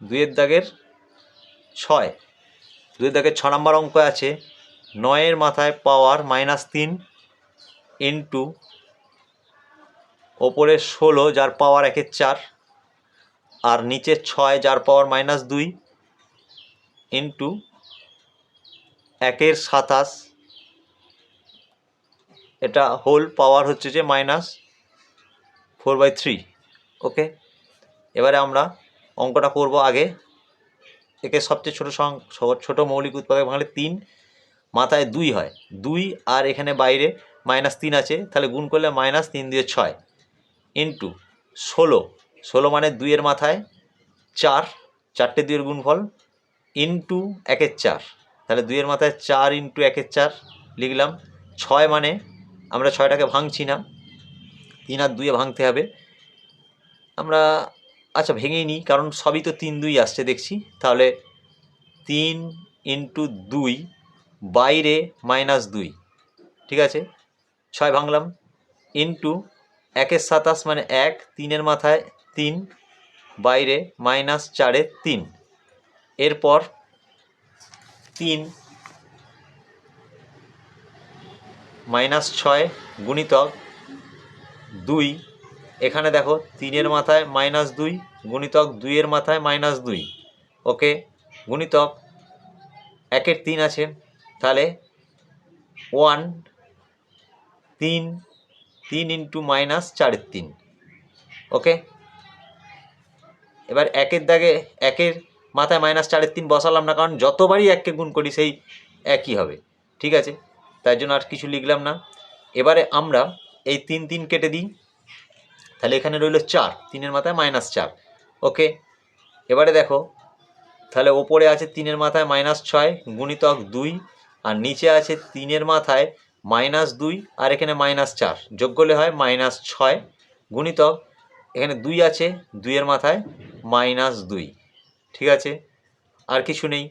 দুইয়ের দাগের ছয়। দুইয়ের দাগের ছ নম্বর অঙ্ক আছে, নয়ের মাথায় পাওয়ার মাইনাস তিন ইন্টু ওপরে ষোলো, যার পাওয়ার একের চার, আর নিচে ছয়, যার পাওয়ার মাইনাস দুই ইন্টু একের সাতাশ। এটা হোল পাওয়ার হচ্ছে যে minus four by three, okay? এবারে আমরা অঙ্কটা করব আগে। একে সবচেয়ে ছোটো ছোটো মৌলিক উৎপাদক ভাঙলে তিন, মাথায় দুই হয়। দুই আর এখানে বাইরে মাইনাস তিন আছে, তাহলে গুণ করলে মাইনাস তিন দিয়ে ছয়। ইন্টু ষোলো। ষোলো মানে দুইয়ের মাথায় চার, চারটে দুইয়ের গুণফল ইন্টু একের চার। তাহলে দুইয়ের মাথায় চার ইন্টু একের চার লিখলাম। ছয় মানে আমরা ছয়টাকে ভাঙছি না। তিন আর দুইয়ে ভাঙতে হবে। আমরা আচ্ছা ভেঙেই নিই কারণ সবই তো তিন দুই আসছে, দেখছি। তাহলে তিন ইন্টু দুই বাইরে মাইনাস দুই, ঠিক আছে? ছয় ভাঙলাম, ইন্টু একের সাতাশ মানে এক, তিনের মাথায় তিন, বাইরে মাইনাস চারে তিন। এরপর তিন মাইনাস ছয় গুণিতক দুই এখানে দেখো তিনের মাথায় মাইনাস দুই, গুণিতক দুইয়ের মাথায় মাইনাস দুই। ওকে গুণিতক একের তিন আছে, তাহলে ওয়ান তিন তিন ইন্টু মাইনাস চারের তিন। ওকে এবার একের দাগে একের মাথায় মাইনাস চারের তিন বসালাম না, কারণ যতবারই এককে গুণ করি সেই একই হবে। ঠিক আছে? তাই জন্য আর কিছু লিখলাম না। এবারে আমরা এই তিন তিন কেটে দিই। তাহলে এখানে রইল চার, তিনের মাথায় মাইনাস চার। ওকে এবারে দেখো, তাহলে ওপরে আছে তিনের মাথায় মাইনাস ছয়, গুণিতক দুই, আর নিচে আছে তিনের মাথায় মাইনাস দুই, আর এখানে মাইনাস চার। যোগ করলে হয় মাইনাস ছয়, গুণিতক, এখানে দুই আছে, দুইয়ের মাথায় মাইনাস দুই। ঠিক আছে? আর কিছু নেই।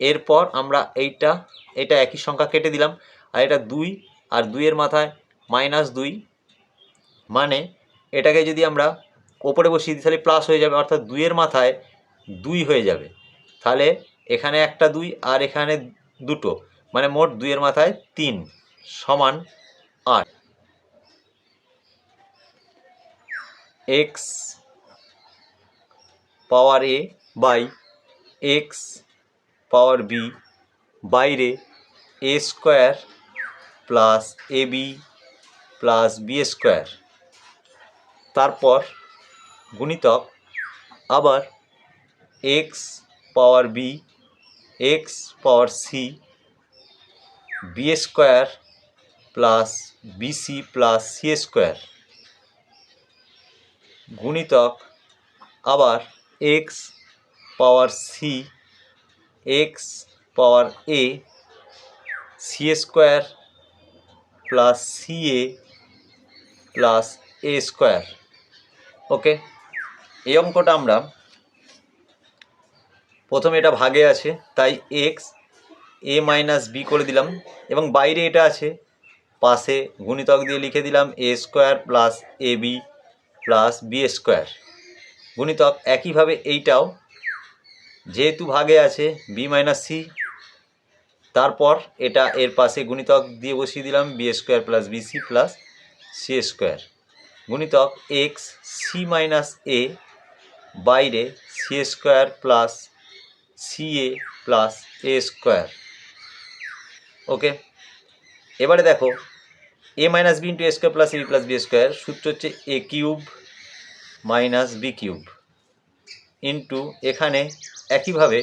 এরপর আমরা এইটা, এটা একই সংখ্যা কেটে দিলাম, আর এটা দুই, আর দুইয়ের মাথায় মাইনাস দুই। মানে এটাকে যদি আমরা ওপরে বসিয়ে দিই, তাহলে প্লাস হয়ে যাবে, অর্থাৎ দুইয়ের মাথায় দুই হয়ে যাবে। তাহলে এখানে একটা দুই আর এখানে দুটো মানে মোট দুইয়ের মাথায় তিন সমান আট। X power a by x power b বাইরে a square plus a b plus b square তারপর গুণিতক আবার x power b x power c b square plus b c plus c square গুণিতক আবার x power c x power a c square plus c a plus a square okay এই অঙ্কটা আমরা প্রথমে এটা ভাগে আছে, তাই এক্স এ মাইনাস বি করে দিলাম, এবং বাইরে এটা আছে, পাশে গুণিতক দিয়ে লিখে দিলাম a square plus a b plus b square গুণিতক একইভাবে এইটাও, যেহেতু ভাগে আছে বি মাইনাস সি তারপর এটা এর পাশে গুণিতক দিয়ে বসিয়ে দিলাম b square plus b c plus c square গুণিতক এক্স সি মাইনাস এ বাইরে c square plus c a plus a square okay এবারে দেখো a minus b into a square plus b plus b square সূত্র হচ্ছে a cube minus b cube into এখানে একইভাবে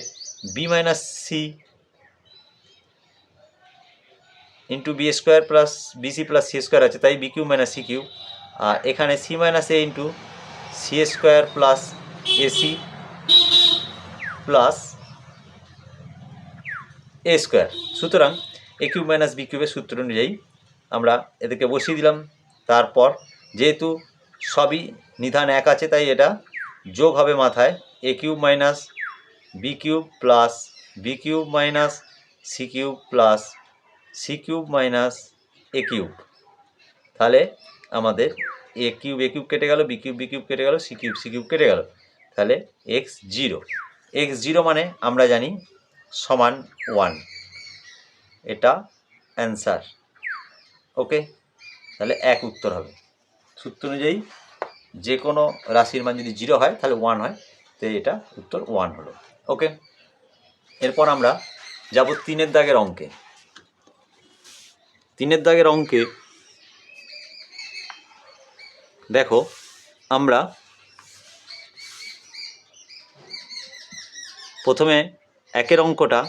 b minus c into b square plus b c plus c square আছে, তাই b cube minus c cube আর এখানে c minus a into c square plus a c plus a square সুতরাং এ cube minus B কিউবের সূত্র অনুযায়ী আমরা এদেরকে বসিয়ে দিলাম। তারপর যেহেতু সবই নিধান এক আছে, তাই এটা যোগ হবে মাথায় a cube minus b cube plus b cube minus c cube plus c cube minus a cube. তাহলে আমাদের এ কিউব এ কিউব কেটে গেল, বি কিউব বি কিউব কেটে গেল, সি কিউব সি কিউব কেটে গেল। তাহলে এক্স জিরো। এক্স জিরো মানে আমরা জানি সমান ওয়ান। এটা অ্যান্সার। ওকে? তাহলে এক উত্তর হবে। সূত্র অনুযায়ী যে কোনো রাশির মান যদি জিরো হয়, তাহলে ওয়ান হয়। তো এটা উত্তর ওয়ান হলো। ওকে? এরপর আমরা যাব তিনের দাগের অঙ্কে। তিনের দাগের অঙ্কে দেখো, আমরা প্রথমে একের অঙ্কটা,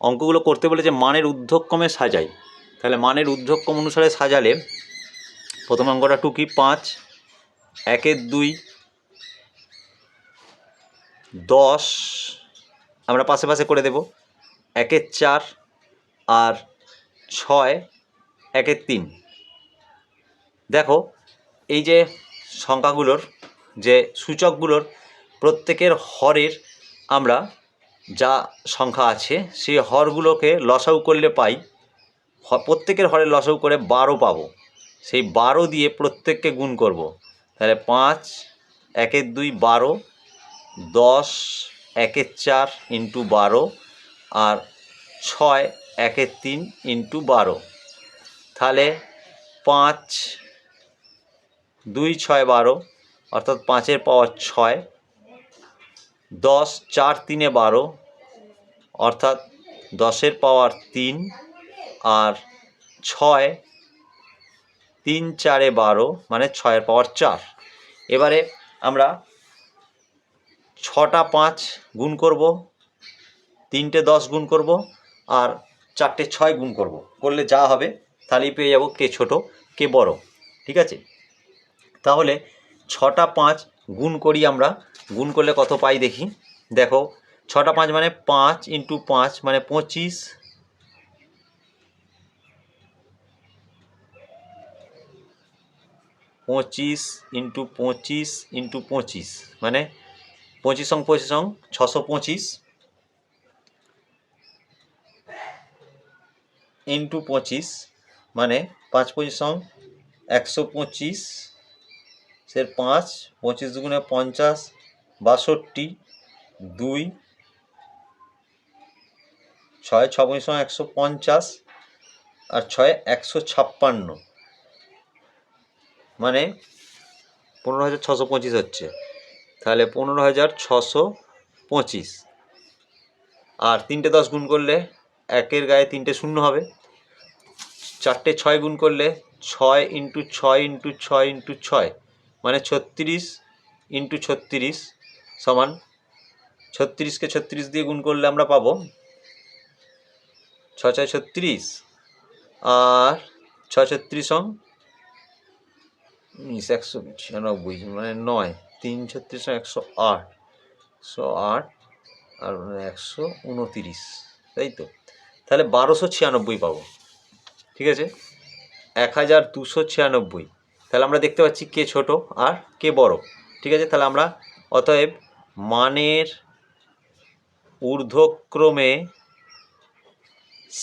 অঙ্কগুলো করতে বলেছে মানের ঊর্ধ্বক্রমে সাজাই। তাহলে মানের ঊর্ধ্বক্রম অনুসারে সাজালে প্রথম অঙ্কটা টুকি পাঁচ, একের দুই, দশ, আমরা পাশে পাশে করে দেব। একের চার আর ছয় একের তিন। দেখো, এই যে সংখ্যাগুলোর, যে সূচকগুলোর প্রত্যেকের হরের আমরা যা সংখ্যা আছে, সেই হরগুলোকে লসাউ করলে পাই প্রত্যেকের হরের লসাউ করে বারো পাবো। সেই বারো দিয়ে প্রত্যেককে গুণ করব। তাহলে পাঁচ, একের দুই বারো, দশ, একের চার ইন্টু বারো, আর ছয়, একের তিন ইন্টু বারো। তাহলে পাঁচ, দুই, ছয়, বারো, অর্থাৎ পাঁচের পাওয়ার ছয়, দশ, চার, তিনে বারো, অর্থাৎ দশের পাওয়ার তিন, আর ছয়, তিন, চারে বারো মানে ছয়ের পাওয়ার চার। এবারে আমরা ছটা, পাঁচ গুণ করব, তিনটে, দশ গুণ করব, আর চারটে, ছয় গুণ করব। করলে যা হবে তাহলেই পেয়ে যাব কে ছোট, কে বড়, ঠিক আছে? তাহলে ছটা পাঁচ গুণ করি আমরা, গুণ করলে কত পাই দেখি? দেখো, ছটা পাঁচ মানে পাঁচ ইন্টু পাঁচ মানে পঁচিশ। পঁচিশ ইন্টু পঁচিশ ইন্টু পঁচিশ মানে পঁচিশ সং পঁচিশ সং ছশো পঁচিশ। ইন্টু পঁচিশ মানে পাঁচ পঁচিশ সং, একশো পঁচিশ সের পাঁচ, পঁচিশ দুগুণে পঞ্চাশ, বাষট্টি, দুই, ছয়, ছ পঁচিশ সং, একশো পঞ্চাশ, আর ছয়, একশো ছাপ্পান্ন। মানে পনেরো হাজার ছশো পঁচিশ হচ্ছে। তাহলে পনেরো হাজার ছশো পঁচিশ। আর তিনটে দশ গুণ করলে একের গায়ে তিনটে শূন্য হবে। চারটে ছয় গুণ করলে ছয় ইন্টু ছয় ইন্টু ছয় ইন্টু ছয় মানে ছত্রিশ ইন্টু ছত্রিশ সমান ছত্রিশকে ছত্রিশ দিয়ে গুণ করলে আমরা পাবো ছ ছয় ছত্রিশ আর ছ ছত্রিশ সং একশো ছিয়ানব্বই মানে নয়, তিন ছত্রিশ একশো আট একশো আট আর একশো উনতিরিশ, তাই তো? তাহলে বারোশো ছিয়ানব্বই পাবো। ঠিক আছে? এক হাজার দুশো ছিয়ানব্বই। তাহলে আমরা দেখতে পাচ্ছি কে ছোট আর কে বড়। ঠিক আছে? তাহলে আমরা অতএব মানের ঊর্ধ্বক্রমে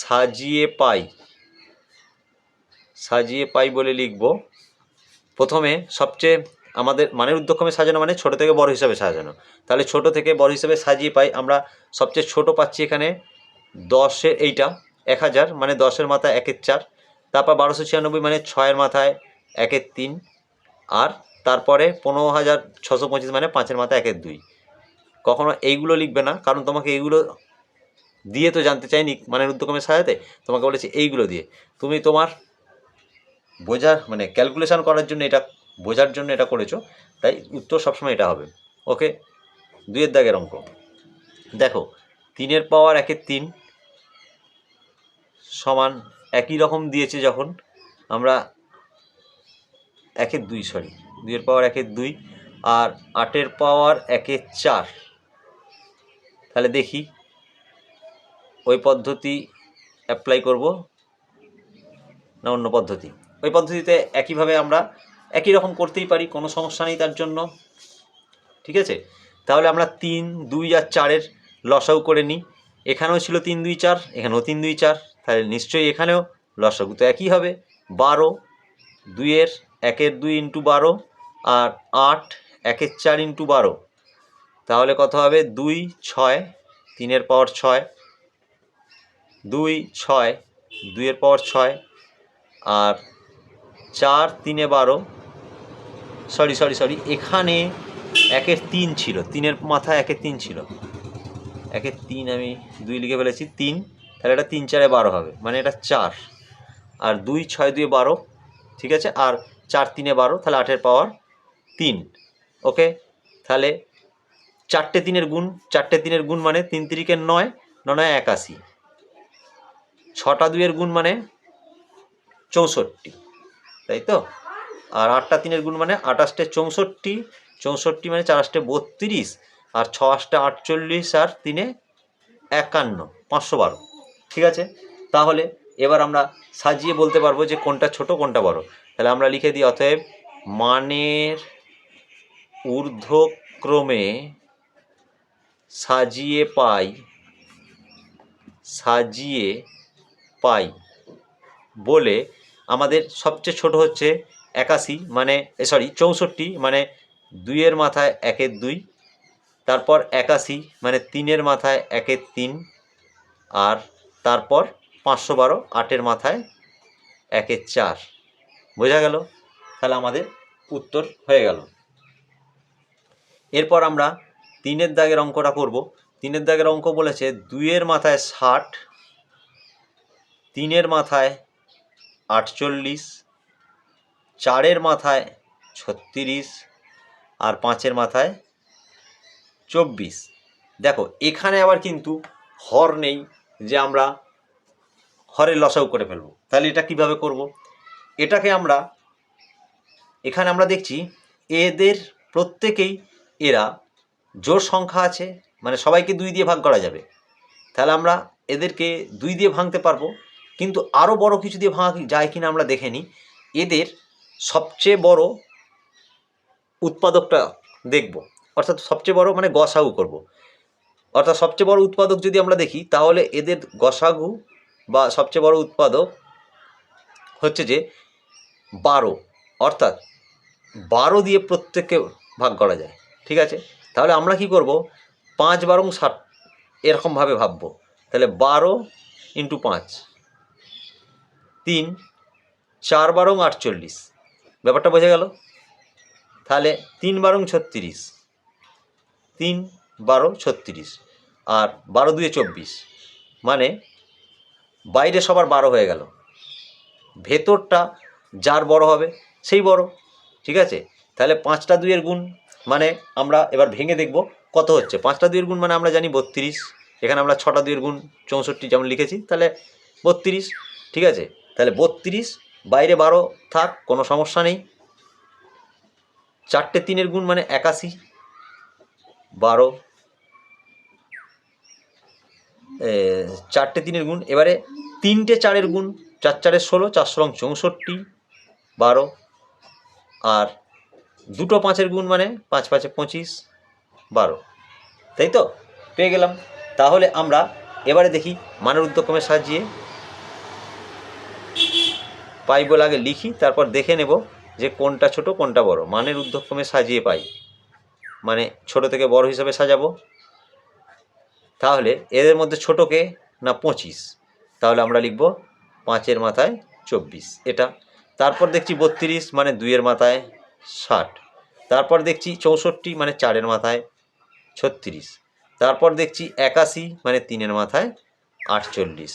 সাজিয়ে পাই। সাজিয়ে পাই বলে লিখব। প্রথমে সবচেয়ে আমাদের মানের উদ্যক্রমে সাজানো মানে ছোট থেকে বড় হিসাবে সাজানো। তাহলে ছোট থেকে বড় হিসাবে সাজিয়ে পাই আমরা সবচেয়ে ছোট পাচ্ছি এখানে দশের, এইটা এক হাজার মানে দশের মাথা একের চার। তারপর বারোশো ছিয়ানব্বই মানে ছয়ের মাথায় একের তিন, আর তারপরে পনেরো হাজার ছশো পঁচিশ মানে পাঁচের মাথায় একের দুই। কখনো এইগুলো লিখবে না, কারণ তোমাকে এইগুলো দিয়ে তো জানতে চাইনি মানে উদ্যক্রমে সাজাতে তোমাকে বলেছি এইগুলো দিয়ে। তুমি তোমার বোঝার মানে ক্যালকুলেশান করার জন্য এটা, বোঝার জন্য এটা করেছ, তাই উত্তর সবসময় এটা হবে। ওকে? দুইয়ের দাগের অঙ্ক। দেখো, তিনের পাওয়ার একের তিন সমান একই রকম দিয়েছে যখন আমরা একের দুই সরি দুইয়ের পাওয়ার একের দুই আর আটের পাওয়ার একের চার। তাহলে দেখি ওই পদ্ধতি অ্যাপ্লাই করব না অন্য পদ্ধতি? ওই পদ্ধতিতে একইভাবে আমরা একই রকম করতেই পারি, কোনো সমস্যা নেই তার জন্য। ঠিক আছে? তাহলে আমরা তিন, দুই আর চারের লসাউ করে নিই। এখানেও ছিল তিন, দুই, চার, এখানেও তিন, দুই, চার। তাহলে নিশ্চয়ই এখানেও লসাগু তো একই হবে। বারো, দুইয়ের একের দুই ইন্টু বারো আর আট একের চার ইন্টু বারো। তাহলে কত হবে? দুই, ছয়, তিনের পাওয়ার ছয়। দুই, ছয়, দুইয়ের পাওয়ার ছয় আর চার, তিনে বারো। সরি সরি সরি, এখানে একের তিন ছিল। তিনের মাথায় একের তিন ছিল। একের তিন আমি দুই লিখে ফেলেছি, তিন। তাহলে এটা তিন চারে বারো হবে মানে এটা চার। আর দুই, ছয়, দুয়ে বারো, ঠিক আছে? আর চার, তিনে বারো, তাহলে আটের পাওয়ার তিন, ওকে? তাহলে চারটে তিনের গুণ, চারটে তিনের গুণ মানে তিন তিরিকের নয় নয় একাশি। ছটা দুইয়ের গুণ মানে চৌষট্টি, তাই তো? আর আটটা তিনের গুণ মানে আটাশটে চৌষট্টি চৌষট্টি মানে চার আষ্টে বত্রিশ, আর ছ আষ্টে আটচল্লিশ আর তিনে একান্ন, পাঁচশো বারো। ঠিক আছে? তাহলে এবার আমরা সাজিয়ে বলতে পারব যে কোনটা ছোট, কোনটা বড়। তাহলে আমরা লিখে দিই, অতএব মানের ঊর্ধ্বক্রমে সাজিয়ে পাই সাজিয়ে পাই বলে আমাদের সবচেয়ে ছোট হচ্ছে একাশি মানে সরি চৌষট্টি মানে দুইয়ের মাথায় একের দুই, তারপর একাশি মানে তিনের মাথায় একের তিন, আর তারপর পাঁচশো বারো, আটের মাথায় একের চার। বোঝা গেল? তাহলে আমাদের উত্তর হয়ে গেল। এরপর আমরা তিনের দাগের অঙ্কটা করব। তিনের দাগের অঙ্ক বলেছে দুইয়ের মাথায় ষাট, তিনের মাথায় আটচল্লিশ, চারের মাথায় ছত্রিশ আর পাঁচের মাথায় চব্বিশ। দেখো, এখানে আবার কিন্তু হর নেই যে আমরা হরের লসাও করে ফেলব। তাহলে এটা কীভাবে করব? এটাকে আমরা, এখানে আমরা দেখছি এদের প্রত্যেকেই এরা জোর সংখ্যা আছে মানে সবাইকে দুই দিয়ে ভাগ করা যাবে। তাহলে আমরা এদেরকে দুই দিয়ে ভাঙতে পারব, কিন্তু আরও বড় কিছু দিয়ে ভাঙা যায় কিনা আমরা দেখে নিই। এদের সবচেয়ে বড় উৎপাদকটা দেখব, অর্থাৎ সবচেয়ে বড় মানে গসাগু করব। অর্থাৎ সবচেয়ে বড় উৎপাদক যদি আমরা দেখি, তাহলে এদের গসাগু বা সবচেয়ে বড় উৎপাদক হচ্ছে যে বারো। অর্থাৎ বারো দিয়ে প্রত্যেককে ভাগ করা যায়। ঠিক আছে? তাহলে আমরা কি করব? পাঁচ বারং ষাট এরকমভাবে ভাববো। তাহলে বারো ইন্টু পাঁচ। তিন, চার বারং আটচল্লিশ। ব্যাপারটা বোঝা গেল? তাহলে তিন বারং ছত্রিশ। তিন বারো, ছত্রিশ আর বারো দুয়ে চব্বিশ। মানে বাইরে সবার বারো হয়ে গেল। ভেতরটা যার বড় হবে, সেই বড়, ঠিক আছে? তাহলে পাঁচটা দুইয়ের গুণ মানে আমরা এবার ভেঙে দেখব কত হচ্ছে। পাঁচটা দুইয়ের গুণ মানে আমরা জানি বত্রিশ, এখানে আমরা ছটা দুইয়ের গুণ চৌষট্টি যেমন লিখেছি, তাহলে বত্রিশ, ঠিক আছে? তাহলে বত্রিশ, বাইরে বারো, থাক, কোনো সমস্যা নেই। চারটে তিনের গুণ মানে একাশি, বারো চারটে তিনের গুণ। এবারে তিনটে চারের গুণ, চার চারের ষোলো চারশো রং চৌষট্টি, বারো, আর দুটো পাঁচের গুণ মানে পাঁচ পাঁচে পঁচিশ, বারো। তাই তো? পেয়ে গেলাম। তাহলে আমরা এবারে দেখি মানের উদ্যক্রমে সাজিয়ে পাই বলে আগে লিখি, তারপর দেখে নেব যে কোনটা ছোট, কোনটা বড়। মানের উদ্যক্রমে সাজিয়ে পাই। মানে ছোট থেকে বড় হিসাবে সাজাবো। তাহলে এদের মধ্যে ছোটকে না পঁচিশ। তাহলে আমরা লিখব পাঁচের মাথায় চব্বিশ। এটা। তারপর দেখছি বত্রিশ মানে দুইয়ের মাথায় ষাট। তারপর দেখছি চৌষট্টি মানে চারের মাথায় ছত্রিশ। তারপর দেখছি একাশি মানে তিনের মাথায় আটচল্লিশ।